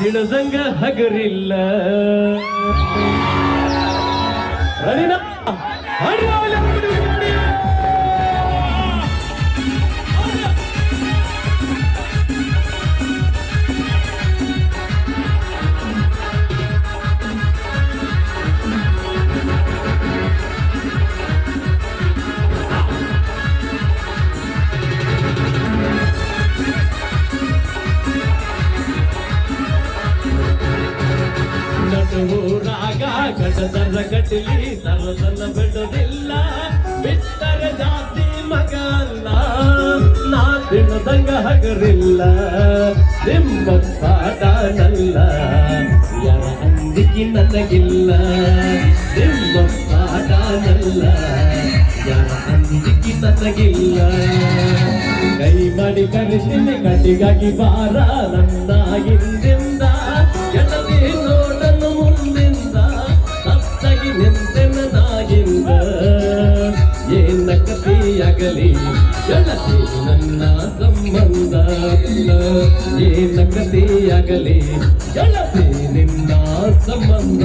ತಿಳದಂಗ ಹಗರಿಲ್ಲ. ಹರಿನ ಊರಾಗ ಕಟದರ ಕಟಲಿ ತರದಲ್ಲ ಬಿಡೋದಿಲ್ಲ. ಬಿಟ್ಟರ ಜಾತಿ ಮಗ ಅಲ್ಲ. ನಾ ತಿನ್ನದಂಗ ಹಗರಿಲ್ಲ. ನಿಮ್ಮಪ್ಪಾಡನಲ್ಲ ಯಾವ ಅಂಜಿಕೆ ನನಗಿಲ್ಲ. ನಿಮ್ಮ ಯಾವ ಅಂಜಿಕೆ ನನಗಿಲ್ಲ. ಕೈ ಮಾಡಿ ಕರೆಸಿನಿ ಕಟಿಗಾಗಿ ಬಾರ. ನನ್ನಾಗಿಂದೆ ನಿಂತೆನದಾಗಿಂದ ಏನ ಕಥೆಯಾಗಲಿ ಗೆಳತಿ ನನ್ನ ಸಂಬಂಧ ಏನ ಆಗಲಿ ಗೆಳತಿ ನಿಮ್ಮ ಸಂಬಂಧ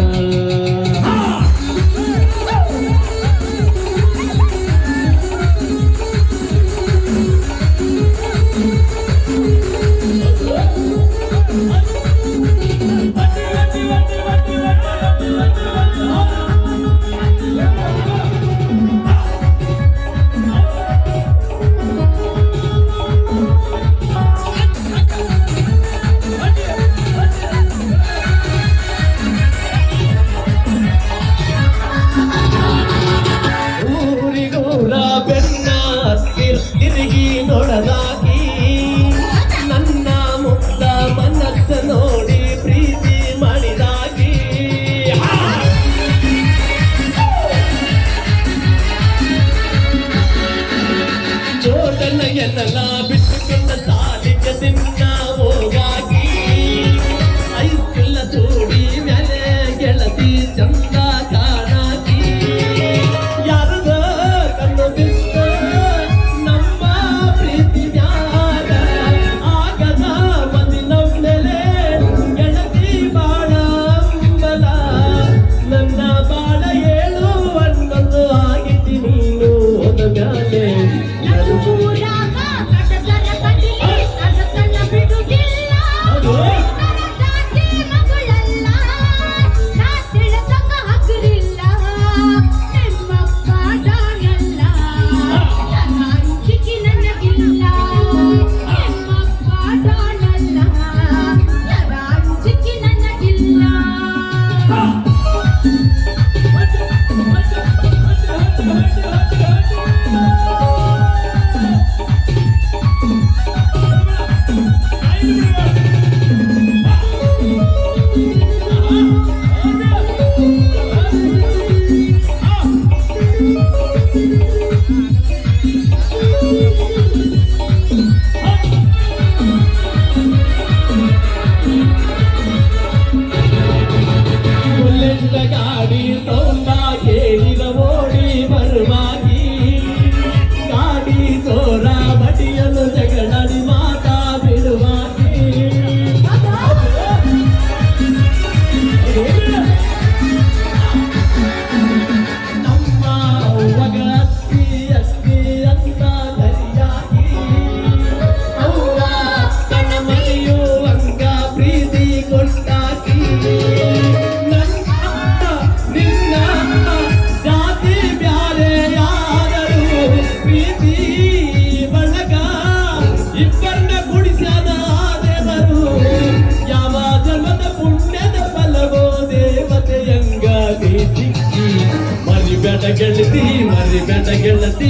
ಗೆಳತಿ ಮರಿ ಬೆಟ್ಟ ಗೆಳತಿ